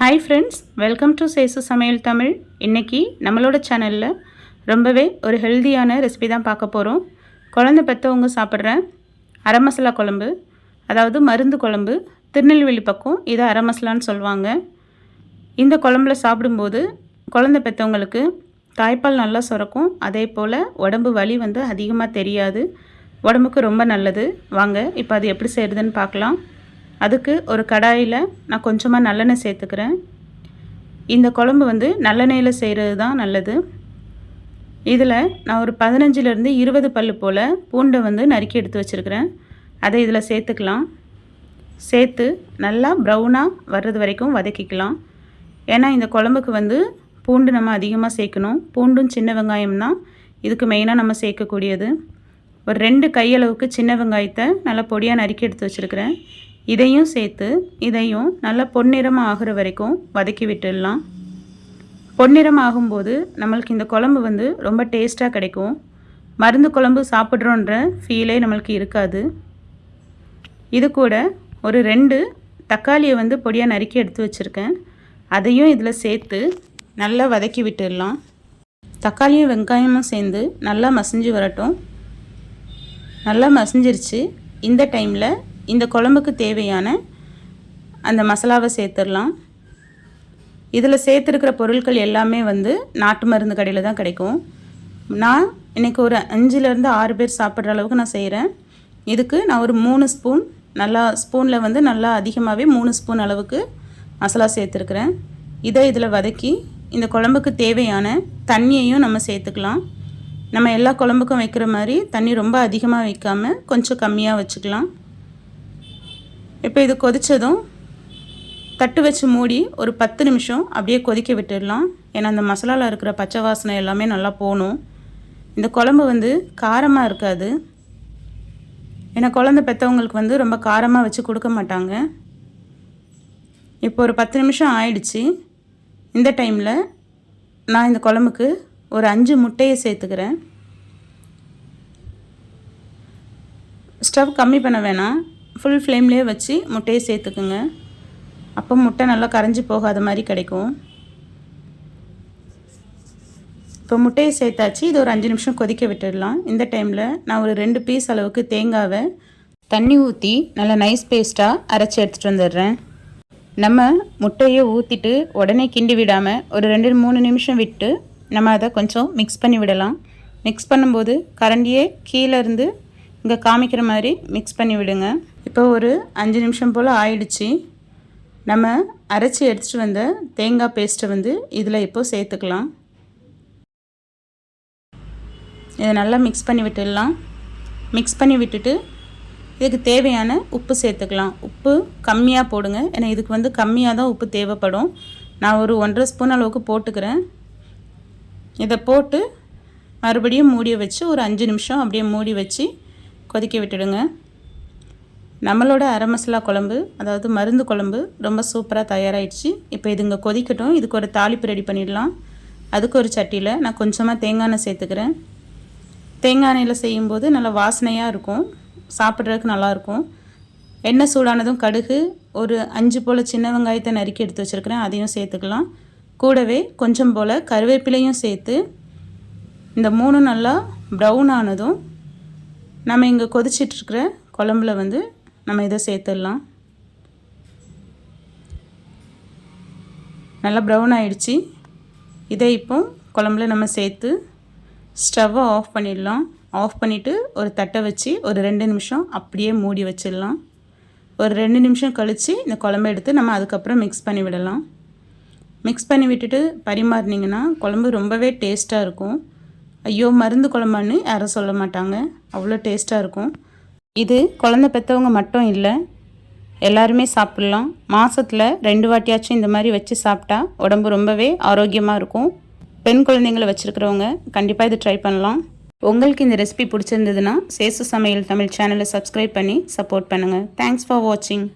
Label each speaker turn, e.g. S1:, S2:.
S1: Hi friends welcome to Sesu சமையல் தமிழ் இன்றைக்கி நம்மளோட சேனலில் ரொம்பவே ஒரு ஹெல்தியான ரெசிபி தான் பார்க்க போகிறோம் குழந்தை பெற்றவங்க சாப்பிட்ற அரை மசாலா குழம்பு அதாவது மருந்து குழம்பு திருநெல்வேலி பக்கம் இதை அரை மசாலான்னு சொல்லுவாங்க. இந்த குழம்புல சாப்பிடும்போது குழந்தை பெற்றவங்களுக்கு தாய்ப்பால் நல்லா சுரக்கும். அதே போல் உடம்பு வலி வந்து அதிகமாக தெரியாது. உடம்புக்கு ரொம்ப நல்லது. வாங்க இப்போ அது எப்படி செய்கிறதுன்னு பார்க்கலாம். அதுக்கு ஒரு கடாயில் நான் கொஞ்சமாக நல்லெண்ணெய் சேர்த்துக்கிறேன். இந்த குழம்பு வந்து நல்லெண்ணெயில் செய்கிறது தான் நல்லது. இதில் நான் ஒரு பதினஞ்சிலேருந்து இருபது பல் போல் பூண்டை வந்து நறுக்கி எடுத்து வச்சுருக்கிறேன். அதை இதில் சேர்த்துக்கலாம். சேர்த்து நல்லா ப்ரௌனாக வர்றது வரைக்கும் வதக்கிக்கலாம். ஏன்னா இந்த குழம்புக்கு வந்து பூண்டு நம்ம அதிகமாக சேர்க்கணும். பூண்டும் சின்ன வெங்காயம் தான். இதுக்கு மெயினாக நம்ம சேர்க்கக்கூடியது. ஒரு ரெண்டு கையளவுக்கு சின்ன வெங்காயத்தை நல்லா பொடியாக நறுக்கி எடுத்து வச்சுருக்கிறேன். இதையும் சேர்த்து இதையும் நல்லா பொன்னிறம் ஆகிற வரைக்கும் வதக்கி விட்டுடலாம். பொன்னிறம் ஆகும்போது நம்மளுக்கு இந்த குழம்பு வந்து ரொம்ப டேஸ்ட்டாக கிடைக்கும். மருந்து குழம்பு சாப்பிட்றோன்ற ஃபீலே நம்மளுக்கு இருக்காது. இது கூட ஒரு ரெண்டு தக்காளியை வந்து பொடியாக நறுக்கி எடுத்து வச்சுருக்கேன். அதையும் இதில் சேர்த்து நல்லா வதக்கி விட்டுடலாம். தக்காளியும் வெங்காயமும் சேர்ந்து நல்லா மசிஞ்சு வரட்டும். நல்லா மசிஞ்சிருச்சு. இந்த டைமில் இந்த குழம்புக்கு தேவையான அந்த மசாலாவை சேர்த்துடலாம். இதில் சேர்த்துருக்கிற பொருட்கள் எல்லாமே வந்து நாட்டு மருந்து கடையில் தான் கிடைக்கும். நான் இன்றைக்கி ஒரு அஞ்சுலேருந்து ஆறு பேர் சாப்பிட்ற அளவுக்கு நான் செய்கிறேன். இதுக்கு நான் ஒரு மூணு ஸ்பூன் நல்லா ஸ்பூனில் வந்து நல்லா அதிகமாகவே மூணு ஸ்பூன் அளவுக்கு மசாலா சேர்த்துருக்குறேன். இதை இதில் வதக்கி இந்த குழம்புக்கு தேவையான தண்ணியையும் நம்ம சேர்த்துக்கலாம். நம்ம எல்லா குழம்புக்கும் வைக்கிற மாதிரி தண்ணி ரொம்ப அதிகமாக வைக்காமல் கொஞ்சம் கம்மியாக வச்சுக்கலாம். இப்போ இது கொதித்ததும் தட்டு வச்சு மூடி ஒரு பத்து நிமிஷம் அப்படியே கொதிக்க விட்டுடலாம். ஏன்னா அந்த மசாலாவில் இருக்கிற பச்சை வாசனை எல்லாமே நல்லா போகணும். இந்த குழம்பு வந்து காரமாக இருக்காது. ஏன்னா குழந்தை பெற்றவங்களுக்கு வந்து ரொம்ப காரமாக வச்சு கொடுக்க மாட்டாங்க. இப்போ ஒரு பத்து நிமிஷம் ஆயிடுச்சு. இந்த டைமில் நான் இந்த குழம்புக்கு ஒரு அஞ்சு முட்டையை சேர்த்துக்கிறேன். ஸ்டவ் கம்மி பண்ண வேணாம். ஃபுல் ஃப்ளேம்லேயே வச்சு முட்டையை சேர்த்துக்குங்க. அப்போ முட்டை நல்லா கரைஞ்சி போகாத மாதிரி கிடைக்கும். இப்போ முட்டையை சேர்த்தாச்சு. இது ஒரு அஞ்சு நிமிஷம் கொதிக்க விட்டுடலாம். இந்த டைமில் நான் ஒரு ரெண்டு பீஸ் அளவுக்கு தேங்காவை தண்ணி ஊற்றி நல்லா நைஸ் பேஸ்ட்டாக அரைச்சி எடுத்துகிட்டு வந்துடுறேன். நம்ம முட்டையை ஊற்றிட்டு உடனே கிண்டி விடாமல் ஒரு ரெண்டு மூணு நிமிஷம் விட்டு நம்ம அதை கொஞ்சம் மிக்ஸ் பண்ணி விடலாம். மிக்ஸ் பண்ணும்போது கரண்டியே கீழே இருந்து இங்கே காமிக்கிற மாதிரி மிக்ஸ் பண்ணி விடுங்க. இப்போ ஒரு அஞ்சு நிமிஷம் போல் ஆயிடுச்சு. நம்ம அரைச்சி எடுத்துகிட்டு வந்த தேங்காய் பேஸ்ட்டை வந்து இதில் இப்போ சேர்த்துக்கலாம். இதை நல்லா மிக்ஸ் பண்ணி விட்டுடலாம். மிக்ஸ் பண்ணி விட்டுட்டு இதுக்கு தேவையான உப்பு சேர்த்துக்கலாம். உப்பு கம்மியாக போடுங்க. ஏன்னா இதுக்கு வந்து கம்மியாக தான் உப்பு தேவைப்படும். நான் ஒரு ஒன்றரை ஸ்பூன் அளவுக்கு போட்டுக்கிறேன். இதை போட்டு மறுபடியும் மூடி வச்சு ஒரு அஞ்சு நிமிஷம் அப்படியே மூடி வச்சு கொதிக்க விட்டுடுங்க. நம்மளோட அரை மசாலா குழம்பு அதாவது மருந்து குழம்பு ரொம்ப சூப்பராக தயாராகிடுச்சு இப்போ இது இங்கே கொதிக்கட்டும். இதுக்கு ஒரு தாளிப்பு ரெடி பண்ணிடலாம். அதுக்கு ஒரு சட்டியில் நான் கொஞ்சமாக தேங்காய் எண்ணெய் சேர்த்துக்கிறேன். தேங்காய் எண்ணெயில் செய்யும்போது நல்லா வாசனையாக இருக்கும். சாப்பிட்றதுக்கு நல்லாயிருக்கும் எண்ணெய் சூடானதும் கடுகு ஒரு அஞ்சு போல் சின்ன வெங்காயத்தை நறுக்கி எடுத்து வச்சுருக்கிறேன். அதையும் சேர்த்துக்கலாம். கூடவே கொஞ்சம் போல் கருவேப்பிலையும் சேர்த்து இந்த மூணும் நல்லா ப்ரௌன் ஆனதும் நம்ம இங்கே கொதிச்சிட்ருக்கிற குழம்புல வந்து நம்ம இதை சேர்த்துடலாம். நல்லா ப்ரௌன் ஆகிடுச்சி இதை இப்போ குழம்புல நம்ம சேர்த்து ஸ்டவ்வை ஆஃப் பண்ணிடலாம். ஆஃப் பண்ணிவிட்டு ஒரு தட்டை வச்சு ஒரு ரெண்டு நிமிஷம் அப்படியே மூடி வச்சிடலாம். ஒரு ரெண்டு நிமிஷம் கழித்து இந்த குழம்பு எடுத்து நம்ம அதுக்கப்புறம் மிக்ஸ் பண்ணி விடலாம். மிக்ஸ் பண்ணி விட்டுட்டு பரிமாறினீங்கன்னா குழம்பு ரொம்பவே டேஸ்ட்டாக இருக்கும். ஐயோ மருந்து குழம்பான்னு யாரும் சொல்ல மாட்டாங்க. அவ்வளோ டேஸ்ட்டாக இருக்கும். இது குழந்த பெற்றவங்க மட்டும் இல்லை எல்லாருமே சாப்பிட்லாம். மாதத்தில் ரெண்டு வாட்டியாச்சும் இந்த மாதிரி வச்சு சாப்பிட்டா உடம்பு ரொம்பவே ஆரோக்கியமாக இருக்கும். பெண் குழந்தைங்களை வச்சுருக்கிறவங்க கண்டிப்பாக இது ட்ரை பண்ணலாம். உங்களுக்கு இந்த ரெசிபி பிடிச்சிருந்ததுன்னா சேசு சமையல் தமிழ் சேனலை சப்ஸ்கிரைப் பண்ணி சப்போர்ட் பண்ணுங்கள் தேங்க்ஸ் ஃபார் வாட்சிங்